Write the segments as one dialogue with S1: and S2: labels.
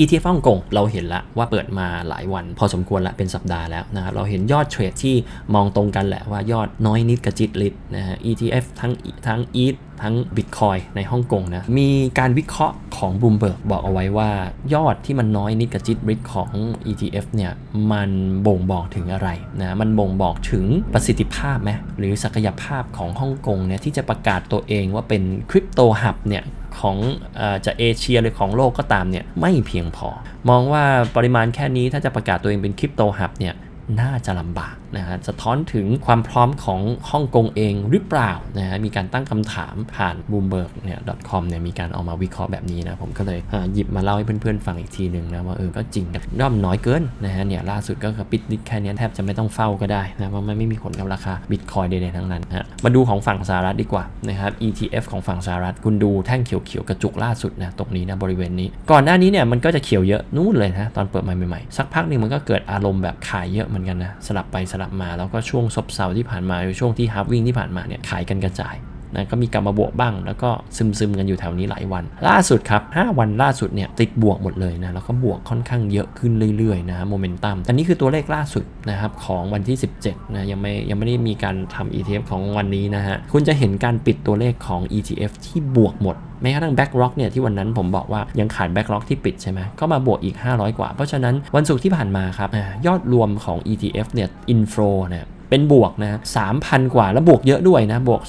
S1: ETF ฮ่องกงเราเห็นละว่าเปิดมาหลายวัน พอสมควรละเป็นสัปดาห์แล้วนะครับเราเห็นยอดเทรดที่มองตรงกันแหละว่ายอดน้อยนิดกระจิตลิดนะฮะ ETF ทั้งทั้ง ETH ทั้ง Bitcoin ในฮ่องกงนะ มีการวิเคราะห์ของ Bloomberg บอกเอาไว้ว่ายอดที่มันน้อยนิดกระจิตริดของ ETF เนี่ย มันบ่งบอกถึงอะไรนะ มันบ่งบอกถึงประสิทธิภาพไหมหรือศักยภาพของฮ่องกงเนี่ยที่จะประกาศตัวเองว่าเป็นคริปโตฮับเนี่ย ของอจะเอเชียหรือของโลกก็ตามเนี่ยไม่เพียงพอ มองว่าปริมาณแค่นี้ถ้าจะประกาศตัวเองเป็นคริปโตฮับเนี่ยน่าจะลำบากนะฮะสะท้อนถึงความพร้อมของฮ่องกงเองหรือเปล่านะฮะมีการตั้งคำถามผ่าน bloomberg เนี่ย .com เนี่ยมีการเอามาวิเคราะห์แบบนี้นะ ผมก็เลยหยิบมาเล่าให้เพื่อนๆฟังอีกทีหนึ่งนะ ว่าเออก็จริงนะย่อมน้อยเกินนะฮะเนี่ยล่าสุดก็คือปิดนิดแค่นี้แทบจะไม่ต้องเฝ้าก็ได้นะเพราะไม่มีผลกับราคาบิตคอยใดๆทั้งนั้นฮะมาดูของฝั่งสหรัฐดีกว่านะครับ ETF ของฝั่งสหรัฐคุณดูแท่งเขียวๆกระจุกล่าสุดนะตรงนี้นะบริเวณนี้ ก่อนหน้านี้เนี่ยมันก็จะเขียวเยอะนู่นเลยนะตอนเปิดใหม่ๆสักพักหนึ่งมันก็เกิดอารมณ์แบบขายเยอะเหมือนกันนะสลับไปสลับมา แล้วก็ช่วงซบเซาที่ผ่านมาช่วงที่ฮับวิ่งที่ผ่านมาเนี่ยขายกันกระจาย นะก็มีกลับมาบวกบ้าง แล้วก็ซึมๆกันอยู่แถวนี้หลายวัน ล่าสุดครับ 5 วันล่าสุดเนี่ยติดบวกหมดเลยนะแล้วก็บวกค่อนข้างเยอะขึ้นเรื่อยๆนะฮะโมเมนตัมอันนี้คือตัวเลขล่าสุดนะครับของวันที่ 17นะยังไม่ยังไม่ได้มีการทำ ETF ของวันนี้นะฮะคุณจะเห็นการปิดตัวเลขของ ETF ที่บวกหมดแม้กระทั่งแบ็กล็อกเนี่ยที่วันนั้นผมบอกว่ายังขาดแบ็กล็อกที่ปิดใช่ไหมก็มาบวกอีก 500 กว่า เพราะฉะนั้นวันศุกร์ที่ผ่านมาครับยอดรวมของ ETF เนี่ยอินฟลูเนี่ย เป็นบวกนะ3,000กว่าแล้วบวกเยอะด้วยนะ บวก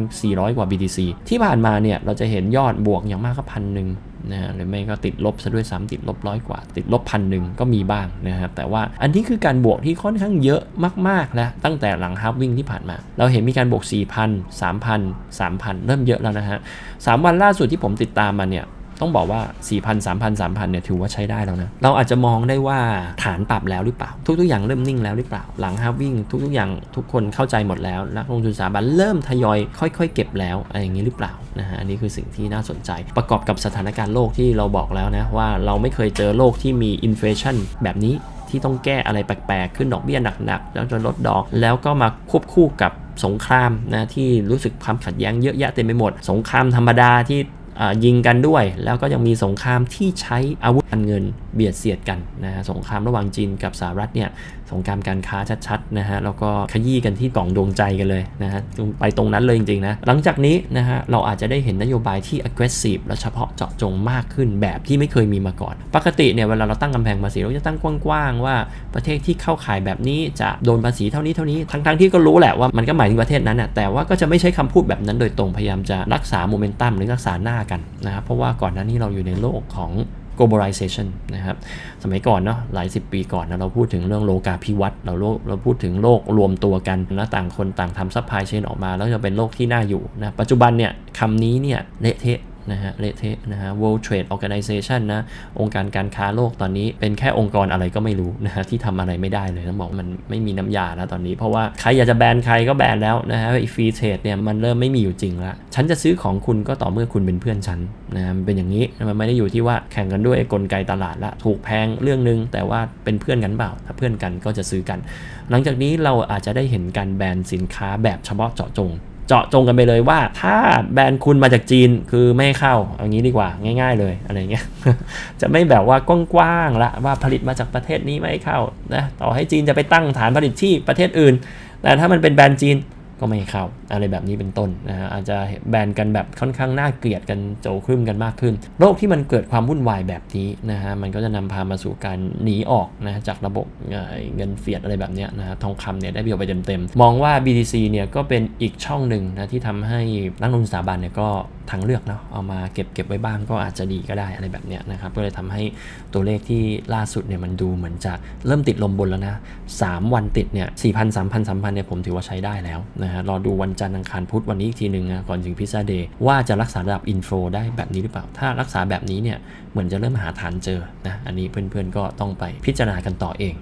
S1: 3,400 กว่า BTC ที่ผ่านมาเนี่ย เราจะเห็นยอดบวกอย่างมากก็พันหนึ่งนะหรือไม่ก็ติดลบซะด้วยซ้ำติดลบร้อยกว่า ติดลบพันหนึ่งก็มีบ้างนะครับแต่ว่าอันนี้คือการบวกที่ค่อนข้างเยอะมากๆแล้วตั้งแต่หลังฮาร์ฟวิ่งที่ผ่านมา เราเห็นมีการบวก 4,000 3,000 3,000 เริ่มเยอะแล้วนะฮะสามวันล่าสุดที่ผมติดตามมาเนี่ย ต้องบอกว่า 4,000 3,000 3,000เนี่ยถือว่าใช้ได้แล้วนะ เราอาจจะมองได้ว่าฐานปรับแล้วหรือเปล่า ทุกๆอย่างเริ่มนิ่งแล้วหรือเปล่า หลังฮาวิ่งทุกๆอย่างทุกคนเข้าใจหมดแล้วนักลงทุนสถาบันเริ่มทยอยค่อยๆ เก็บแล้วอะไรอย่างนี้หรือเปล่านะฮะอันนี้คือสิ่งที่น่าสนใจ ประกอบกับสถานการณ์โลกที่เราบอกแล้วนะว่าเราไม่เคยเจอโลกที่มีอินฟลชันแบบนี้ที่ต้องแก้อะไรแปลกๆ ขึ้นดอกเบี้ยหนักๆ แล้วจนลดดอก แล้วก็มาควบคู่กับสงครามนะที่รู้สึกความขัดแย้งเยอะแยะเต็มไปหมด สงครามธรรมดาที่อ่า ยิงกันด้วย แล้วก็ยังมีสงครามที่ใช้อาวุธการเงินเบียดเสียดกันนะฮะสงครามระหว่างจีนกับสหรัฐเนี่ยสงครามการค้าชัดๆนะฮะแล้วก็ขยี้กันที่กล่องดวงใจกันเลยนะฮะไปตรงนั้นเลยจริงๆนะหลังจากนี้นะฮะเราอาจจะได้เห็นนโยบายที่ aggressive และเฉพาะเจาะจงมากขึ้นแบบที่ไม่เคยมีมาก่อน ปกติเนี่ยเวลาเราตั้งกำแพงภาษีเราจะตั้งกว้างๆว่าประเทศที่เข้าข่ายแบบนี้จะโดนภาษีเท่านี้เท่านี้ทั้งๆที่ก็รู้แหละว่ามันก็หมายถึงประเทศนั้นน่ะแต่ว่าก็จะไม่ใช้คำพูดแบบนั้นโดยตรงพยายามจะรักษาโมเมนตัมหรือรักษาหน้ากันนะครับเพราะว่าก่อนหน้านี้เราอยู่ในโลกของ globalization นะครับ สมัยก่อนเนาะหลายสิบปีก่อนนะเราพูดถึงเรื่องโลกาภิวัตน์เราโลกเราพูดถึงโลกรวมตัวกันนะต่างคนต่างทำซัพพลายเชนออกมา แล้วจะเป็นโลกที่น่าอยู่นะปัจจุบันเนี่ยคำนี้เนี่ยเละเทะ นะฮะเละเทะนะฮะ World Trade Organization นะ องค์การการค้าโลกตอนนี้เป็นแค่องค์กรอะไรก็ไม่รู้นะฮะที่ทำอะไรไม่ได้เลยต้องบอกมันไม่มีน้ำยาแล้วตอนนี้ เพราะว่าใครอยากจะแบนใครก็แบนแล้วนะฮะฟรีเทรดเนี่ยมันเริ่มไม่มีอยู่จริงละฉันจะซื้อของคุณก็ต่อเมื่อคุณเป็นเพื่อนฉันนะมันเป็นอย่างนี้มันไม่ได้อยู่ที่ว่าแข่งกันด้วยกลไกตลาดละถูกแพงเรื่องนึง แต่ว่าเป็นเพื่อนกันเปล่าถ้าเพื่อนกันก็จะซื้อกัน หลังจากนี้เราอาจจะได้เห็นการแบนสินค้าแบบเฉพาะเจาะจง เจาะจงกันไปเลยว่า ถ้าแบรนด์คุณมาจากจีนคือไม่ให้เข้าอย่างนี้ดีกว่าง่าย ๆ เลยอะไรเงี้ยจะไม่แบบว่ากว้างๆละว่าผลิตมาจากประเทศนี้ไม่ให้เข้านะต่อให้จีนจะไปตั้งฐานผลิตที่ประเทศอื่น แต่ถ้ามันเป็นแบรนด์จีน ก็ไม่เข้าอะไรแบบนี้เป็นต้นนะฮะอาจจะแบนกันแบบค่อนข้างน่าเกลียดกันโจครึ่มกันมากขึ้น โรคที่มันเกิดความวุ่นวายแบบนี้นะฮะมันก็จะนำพามาสู่การหนีออกนะจากระบบเเงินเฟียดอะไรแบบเนี้ยนะฮะทองคำเนี่ยได้ประโยชน์ไปเต็มๆ มองว่า BTC เนี่ยก็เป็นอีกช่องหนึ่งนะที่ทำให้นักลงทุนสถาบันเนี่ยก็ ทางเลือกเนาะเอามาเก็บเก็บไว้บ้างก็อาจจะดีก็ได้อะไรแบบเนี้ยนะครับก็เลยทำให้ตัวเลขที่ล่าสุดเนี่ยมันดูเหมือนจะเริ่มติดลมบนแล้วนะ3วันติดเนี่ย4,000 3,000 3,000เนี่ยผมถือว่าใช้ได้แล้วนะฮะรอดูวันจันทร์อังคารพุธวันนี้อีกทีหนึ่งนะก่อนถึงพิซซ่าเดย์ว่าจะรักษาระดับอินโฟได้แบบนี้หรือเปล่า ถ้ารักษาแบบนี้เนี่ยเหมือนจะเริ่มหาฐานเจอนะอันนี้เพื่อนๆก็ต้องไปพิจารณากันต่อเอง